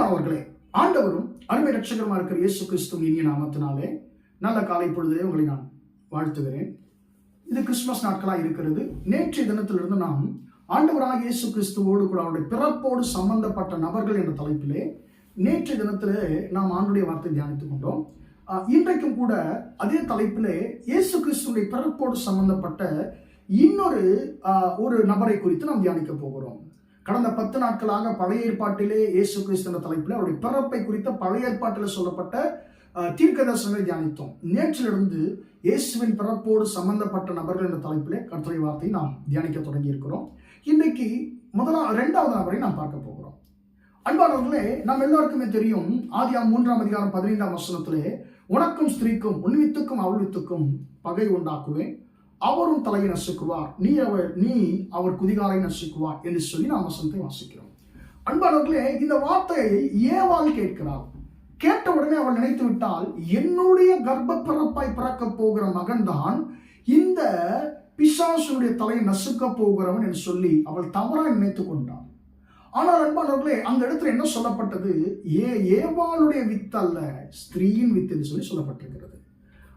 பிரியமானவர்களே ஆண்டவரும் அருமை ரட்சகரமா இருக்கிற இயேசு கிறிஸ்துவின் இனிய நாமத்தினாலே நல்ல காலை பொழுதிலே உங்களை நான் வாழ்த்துகிறேன். இது கிறிஸ்துமஸ் நாட்களாக இருக்கிறது. நேற்றைய தினத்திலிருந்து நாம் ஆண்டவராக இயேசு கிறிஸ்துவோடு கூட அவருடைய பிறப்போடு சம்பந்தப்பட்ட நபர்கள் என்ற தலைப்பிலே நேற்றைய தினத்திலே நாம் ஆண்டுடைய வார்த்தை தியானித்துக் கொண்டோம். இன்றைக்கும் கூட அதே தலைப்பிலே இயேசு கிறிஸ்துடைய பிறப்போடு சம்பந்தப்பட்ட இன்னொரு ஒரு நபரை குறித்து நாம் தியானிக்க போகிறோம். கடந்த பத்து நாட்களாக பழைய ஏற்பாட்டிலே இயேசு கிறிஸ்து என்ற தலைப்பில் அவருடைய பிறப்பை குறித்த பழைய ஏற்பாட்டில் சொல்லப்பட்ட தீர்க்க தரிசனங்களை தியானித்தோம். நேற்றிலிருந்து இயேசுவின் பிறப்போடு சம்பந்தப்பட்ட நபர்கள் என்ற தலைப்பிலே கர்த்தரை வார்த்தையை நாம் தியானிக்க தொடங்கி இருக்கிறோம் இன்றைக்கு முதலா இரண்டாவது நபரை நாம் பார்க்க போகிறோம். அன்பானவர்களே நாம் எல்லாருக்குமே தெரியும் ஆதியா மூன்றாம் அதிகாரம் பதினைந்தாம் வசனத்திலே உனக்கும் ஸ்திரீக்கும் உன்வித்துக்கும் அவள்வித்துக்கும் பகை உண்டாக்குவேன். அவரும் தலையை நசுக்குவார். நீ அவர் நீ அவர் குதிகாலை நசுக்குவார் என்று சொல்லி நாம் வசனத்தை வாசிக்கிறோம். அன்பாளர்களே இந்த வார்த்தையை ஏவாள் கேட்கிறாள். கேட்ட உடனே அவள் நினைத்து விட்டால் என்னுடைய கர்ப்ப பிறப்பாய் பிறக்க போகிற மகன்தான் இந்த பிசாசுடைய தலையை நசுக்க போகிறவன் என்று சொல்லி அவள் தவறாக நினைத்து கொண்டாள். ஆனால் அன்பானவர்களே அந்த இடத்துல என்ன சொல்லப்பட்டது? ஏ ஏவாளுடைய வித்து அல்ல ஸ்திரீயின் வித்து என்று சொல்லி சொல்லப்பட்டிருக்கிறது.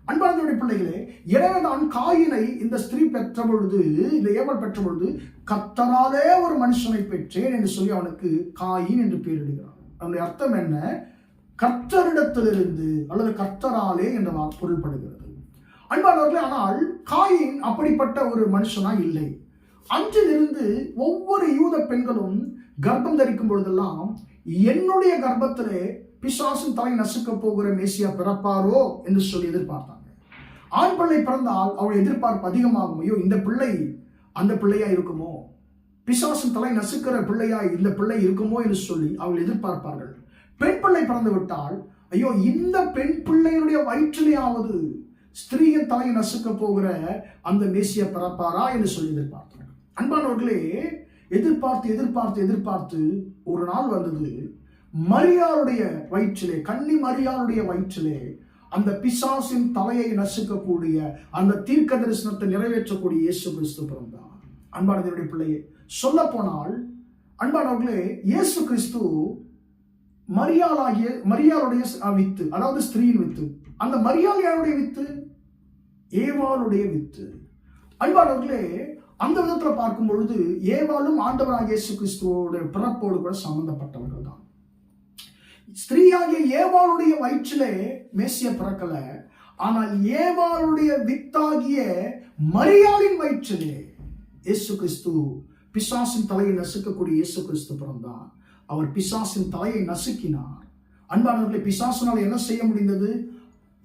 அன்பார்ந்தவருடைய பிள்ளைகளே எனவேதான் காயினை இந்த ஸ்திரீ பெற்ற பொழுது இந்த ஏவல் பெற்ற பொழுது கத்தராலே ஒரு மனுஷனை பெற்றேன் என்று சொல்லி அவனுக்கு காயின் என்று பெயரிடுகிறான். அவனுடைய அர்த்தம் என்ன? கர்த்தரிடத்திலிருந்து அல்லது கர்த்தராலே என்ற பொருள்படுகிறது. அன்பானவர்களே ஆனால் காயின் அப்படிப்பட்ட ஒரு மனுஷனா இல்லை. அன்றிலிருந்து ஒவ்வொரு யூத பெண்களும் கர்ப்பம் தரிக்கும் பொழுதெல்லாம் என்னுடைய கர்ப்பத்திலே பிசாசின் தலை நசுக்க போகிற மேசியா பிறப்பாரோ என்று சொல்லி எதிர்பார்த்தாங்க. ஆண் பிள்ளை பிறந்தால் அவள் எதிர்பார்ப்பு அதிகமாகும் ஐயோ இந்த பிள்ளை அந்த பிள்ளையா இருக்குமோ? பிசாசின் தலை நசுக்கிற பிள்ளையா இந்த பிள்ளை இருக்குமோ என்று சொல்லி அவள் எதிர்பார்ப்பார்கள். பெண் பிள்ளை பிறந்து விட்டால் ஐயோ இந்த பெண் பிள்ளையினுடைய வயிற்றிலேயாவது ஸ்திரீயின் தலை நசுக்க போகிற அந்த மேசிய பிறப்பாரா என்று சொல்லி எதிர்பார்த்தார்கள். அன்பானவர்களே எதிர்பார்த்து எதிர்பார்த்து எதிர்பார்த்து ஒரு நாள் வந்தது. மரியாளுடைய வயிற்றிலே கன்னி மரியாளுடைய வயிற்றிலே அந்த பிசாசின் தலையை நசுக்கக்கூடிய அந்த தீர்க்க தரிசனத்தை நிறைவேற்றக்கூடிய இயேசு கிறிஸ்து பிறந்தார். அன்பானதனுடைய பிள்ளையே சொல்ல போனால் அன்பானவர்களே இயேசு கிறிஸ்து மரியாளாகிய மரியாளுடைய வித்து அதாவது ஸ்திரீயின் வித்து. அந்த மரியாள் யாருடைய வித்து? ஏவாளுடைய வித்து. அன்பானவர்களே அந்த விதத்தில் பார்க்கும் பொழுது ஏவாளும் ஆண்டவராக இயேசு கிறிஸ்துவோட பிறப்போடு கூட சம்பந்தப்பட்டவர்கள் தான் ஸ்திரீயாகிய ஏவாளுடைய வயிற்றிலே மேசிய பிறக்கல. ஆனால் ஏவாளுடைய வித்தாகிய மரியாளின் வயிற்றிலே இயேசு கிறிஸ்து பிசாசின் தலையை நசுக்கக்கூடிய இயேசு கிறிஸ்து பிறந்தார் அவர் பிசாசின் தலையை நசுக்கினார். அன்பானவர்களை பிசாசினால் என்ன செய்ய முடிந்தது?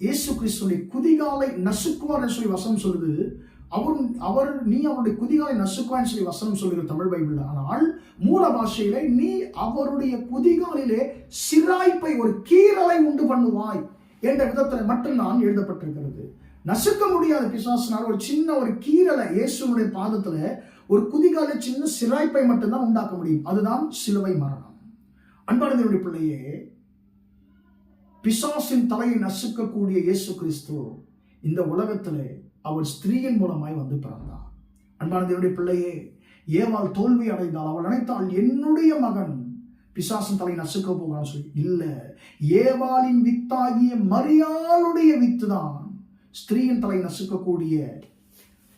இயேசு கிறிஸ்துவை குதிகாலை நசுக்குவார் என்று சொல்லி வசம் சொல்லுது. அவர் அவர் நீ அவருடைய குதிகாலை நசுக்குவான்னு சொல்லி வசனம் சொல்லுகிற தமிழ் பைபிள் ஆனால் மூல பாஷையிலே நீ அவருடைய குதிகாலிலே சிராய்ப்பை ஒரு கீரலை உண்டு பண்ணுவாய் என்ற விதத்தில் மட்டும்தான் எழுதப்பட்டிருக்கிறது. நசுக்க முடியாத பிசாசினால் ஒரு சின்ன ஒரு கீரலை இயேசுனுடைய பாதத்துல ஒரு குதிகால சின்ன சிராய்ப்பை மட்டும்தான் உண்டாக்க முடியும். அதுதான் சிலுவை மரணம். அன்பானதனுடைய பிள்ளையே பிசாசின் தலையை நசுக்கக்கூடிய இயேசு கிறிஸ்து இந்த உலகத்திலே அவள் ஸ்திரீயின் மூலமாய் வந்து பிறந்தார் அன்பானதனுடைய பிள்ளையே ஏவாள் தோல்வி அடைந்தால் அவள் நினைத்தாள் என்னுடைய மகன் பிசாசின் தலை நசுக்க போகிறான் சொல்லி இல்லை ஏவாளின் வித்தாகிய மரியாளுடைய வித்து தான் ஸ்திரீயின் தலை நசுக்கக்கூடிய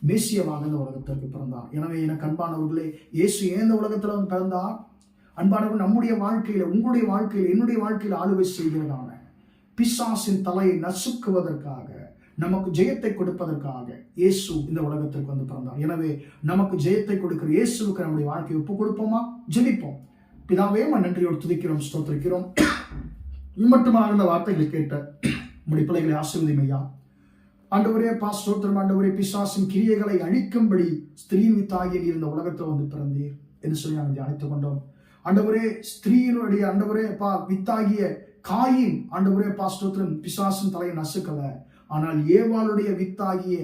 மேசியமாக இந்த உலகத்திற்கு பிறந்தார் எனவே எனக்கு அன்பானவர்களே இயேசு ஏன் இந்த உலகத்தில் வந்து பிறந்தார்? அன்பானவர் நம்முடைய வாழ்க்கையில் உங்களுடைய வாழ்க்கையில் என்னுடைய வாழ்க்கையில் ஆளுகை செய்கிறதான பிசாசின் தலையை நசுக்குவதற்காக நமக்கு ஜெயத்தை கொடுப்பதற்காக இயேசு இந்த உலகத்திற்கு வந்து பிறந்தார். எனவே நமக்கு ஜெயத்தை கொடுக்கிற இயேசுக்கு நம்முடைய வாழ்க்கையை ஒப்பு கொடுப்போமா? ஜெபிப்போம். பிதாவே நன்றியோடு துதிக்கிறோம் ஸ்தோத்திரிக்கிறோம். மட்டுமாக இந்த வார்த்தைகளை கேட்ட உம்முடைய பிள்ளைகளை ஆசிர்வதியும் ஐயா ஆண்டவரே பா ஸ்தோத்திரம். ஆண்டவரே பிசாசின் கிரியைகளை அழிக்கும்படி ஸ்திரீன் வித்தாகிய இந்த உலகத்தில் வந்து பிறந்தீர் என்று சொல்லி நாங்கள் தியானித்துக் கொண்டோம். ஆண்டவரே ஸ்திரீனுடைய ஆண்டவரே பா வித்தாகிய காயின் ஆண்டவரே பா ஸ்தோத்திரம். பிசாசின் தலையை நசுக்கலை. ஆனால் ஏவாளுடைய வித்தாகிய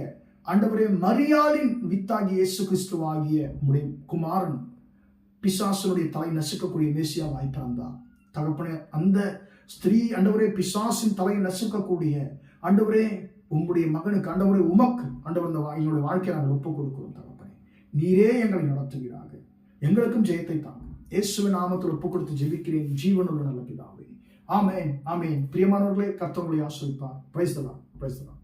ஆண்டவரே மரியாளின் வித்தாகிய இயேசு கிறிஸ்துவாகிய உடைய குமாரன் பிசாசனுடைய தலை நசுக்கக்கூடிய மேசியாவாய் பிறந்தார் தகப்பனே அந்த ஸ்திரீ அண்டவரே பிசாசின் தலையை நசுக்கக்கூடிய அண்டவரே உம்முடைய மகனுக்கு அண்டவரே உமக்கு அண்டவர் இந்த வா- எங்களுடைய வாழ்க்கையை நாங்கள் ஒப்புக் கொடுக்கிறோம் தகப்பனே. நீரே எங்களை நடத்துகிறாங்க எங்களுக்கும் ஜெயத்தை தாங்க. இயேசுவின் நாமத்தில் ஒப்புக் கொடுத்து ஜெபிக்கிறேன். ஜீவனுள்ள நல்ல பிதாவே. ஆமேன் ஆமேன். பிரியமானவர்களே கர்த்தவங்களை ஆசிரிப்பார். Price தலாம் price தலாம்